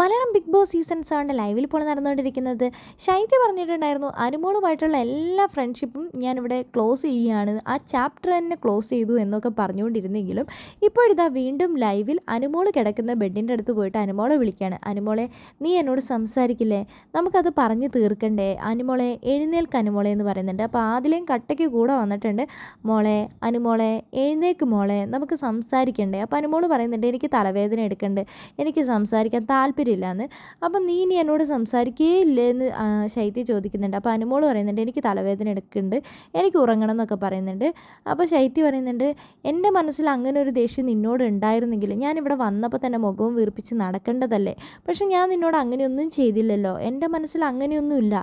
Malayalam Bigg Boss season സെവന്റെ ലൈവിൽ ഇപ്പോൾ നടന്നുകൊണ്ടിരിക്കുന്നത്. ശൈത്യ പറഞ്ഞിട്ടുണ്ടായിരുന്നു അനുമോളുമായിട്ടുള്ള എല്ലാ ഫ്രണ്ട്ഷിപ്പും ഞാനിവിടെ ക്ലോസ് ചെയ്യുകയാണ്. ആ ചാപ്റ്റർ തന്നെ ക്ലോസ് ചെയ്തു എന്നൊക്കെ പറഞ്ഞുകൊണ്ടിരുന്നെങ്കിലും ഇപ്പോഴിതാ വീണ്ടും ലൈവിൽ അനുമോൾ കിടക്കുന്ന ബെഡിന്റെ അടുത്ത് പോയിട്ട് അനുമോളെ വിളിക്കുകയാണ്. അനുമോളെ നീ എന്നോട് സംസാരിക്കില്ലേ? നമുക്കത് പറഞ്ഞു തീർക്കണ്ടേ? അനുമോളെ എഴുന്നേൽക്ക് അനുമോളെ എന്ന് പറയുന്നുണ്ട്. അപ്പോൾ ആദ്യം കട്ടയ്ക്ക് കൂടെ വന്നിട്ടുണ്ട്. മോളെ അനുമോളെ എഴുന്നേക്ക് മോളെ നമുക്ക് സംസാരിക്കണ്ടേ? അപ്പോൾ അനുമോൾ പറയുന്നുണ്ട് എനിക്ക് തലവേദന എടുക്കണ്ട്. എനിക്ക് സംസാരിക്കാൻ താല്പര്യമില്ലാന്ന് അപ്പം നീ ഇനി എന്നോട് സംസാരിക്കേ ഇല്ലേന്ന് ശൈത്യ ചോദിക്കുന്നുണ്ട്. അപ്പോൾ അനുമോൾ പറയുന്നുണ്ട് എനിക്ക് തലവേദന എടുക്കുന്നുണ്ട്. എനിക്ക് ഉറങ്ങണം എന്നൊക്കെ പറയുന്നുണ്ട്. അപ്പോൾ ശൈത്യ പറയുന്നുണ്ട് എന്റെ മനസ്സിൽ അങ്ങനെ ഒരു ദേഷ്യം നിന്നോട് ഉണ്ടായിരുന്നെങ്കിൽ ഞാനിവിടെ വന്നപ്പോൾ തന്നെ മുഖവും വീർപ്പിച്ച് നടക്കേണ്ടതല്ലേ? പക്ഷെ ഞാൻ നിന്നോട് അങ്ങനെയൊന്നും ചെയ്തില്ലല്ലോ. എന്റെ മനസ്സിൽ അങ്ങനെയൊന്നുമില്ല.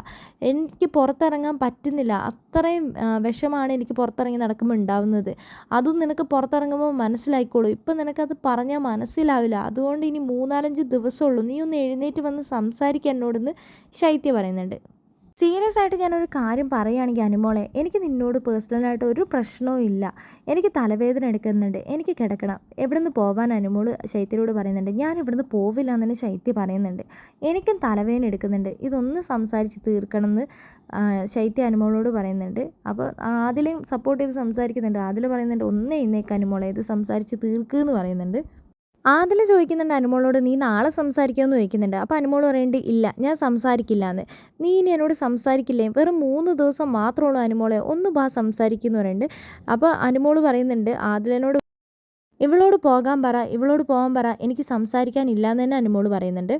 എനിക്ക് പുറത്തിറങ്ങാൻ പറ്റുന്നില്ല. അത്രയും വിഷമാണ് എനിക്ക് പുറത്തിറങ്ങി നടക്കുമ്പോൾ ഉണ്ടാവുന്നത്. അതും നിനക്ക് പുറത്തിറങ്ങുമ്പോൾ മനസ്സിലായിക്കോളൂ. ഇപ്പം നിനക്കത് പറഞ്ഞാൽ മനസ്സിലാവില്ല. അതുകൊണ്ട് ഇനി മൂന്നാലഞ്ച് ദിവസമുള്ളൂ നീ ഒന്ന് എഴുന്നേറ്റ് വന്ന് സംസാരിക്കുക എന്നോടെന്ന് ശൈത്യ പറയുന്നുണ്ട്. സീരിയസ് ആയിട്ട് ഞാനൊരു കാര്യം പറയുകയാണെങ്കിൽ അനുമോളെ എനിക്ക് നിന്നോട് പേഴ്സണലായിട്ട് ഒരു പ്രശ്നവും ഇല്ല. എനിക്ക് തലവേദന എടുക്കുന്നുണ്ട്. എനിക്ക് കിടക്കണം. എവിടെ നിന്ന് പോകാൻ അനുമോൾ ശൈത്യരോട് പറയുന്നുണ്ട്. ഞാൻ ഇവിടുന്ന് പോവില്ല എന്ന് തന്നെ ശൈത്യ പറയുന്നുണ്ട്. എനിക്കും തലവേദന എടുക്കുന്നുണ്ട്. ഇതൊന്ന് സംസാരിച്ച് തീർക്കണം എന്ന് ശൈത്യ അനുമോളോട് പറയുന്നുണ്ട്. അപ്പോൾ അതിലും സപ്പോർട്ട് ചെയ്ത് സംസാരിക്കുന്നുണ്ട്. അതിൽ പറയുന്നുണ്ട് ഒന്ന് എഴുന്നേക്ക് അനുമോളെ. ഇത് സംസാരിച്ച് തീർക്കുക എന്ന് പറയുന്നുണ്ട്. ആദിൽ ചോദിക്കുന്നുണ്ട് അനുമോളോട് നീ നാളെ സംസാരിക്കുമെന്ന് ചോദിക്കുന്നുണ്ട്. അപ്പോൾ അനുമോൾ പറയുന്നുണ്ട് ഇല്ല ഞാൻ സംസാരിക്കില്ല എന്ന് നീ ഇനി എന്നോട് സംസാരിക്കില്ലേ? വെറും മൂന്ന് ദിവസം മാത്രമുള്ളൂ അനുമോളെ. ഒന്ന് ബാ സംസാരിക്കുന്നു പറയുന്നുണ്ട് അപ്പോൾ അനുമോൾ പറയുന്നുണ്ട് ആദിലിനോട് ഇവളോട് പോകാൻ പറ ഇവളോട് പോകാൻ പറ. എനിക്ക് സംസാരിക്കാനില്ല എന്ന് തന്നെ അനുമോൾ പറയുന്നുണ്ട്.